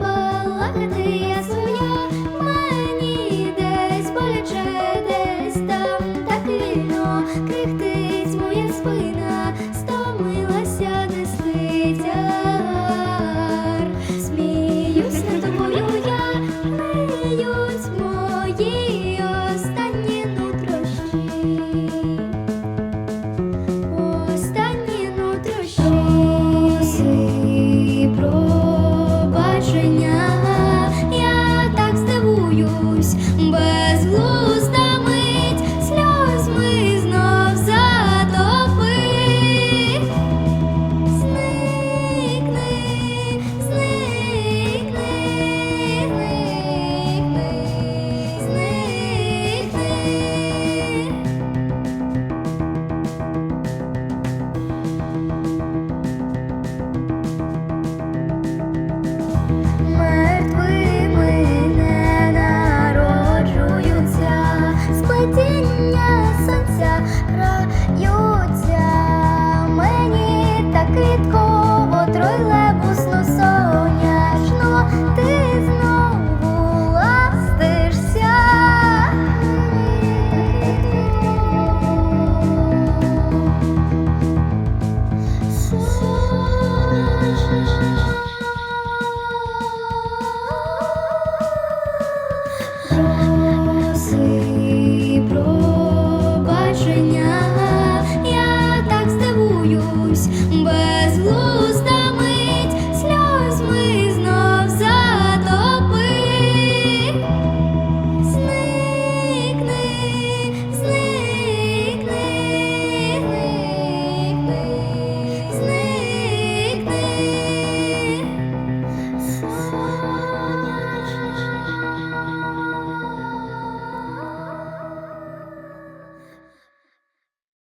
балакати я своя, мені десь боляче, десь там так вільно крихтить моя спина. Сонця граються. Мені так рідко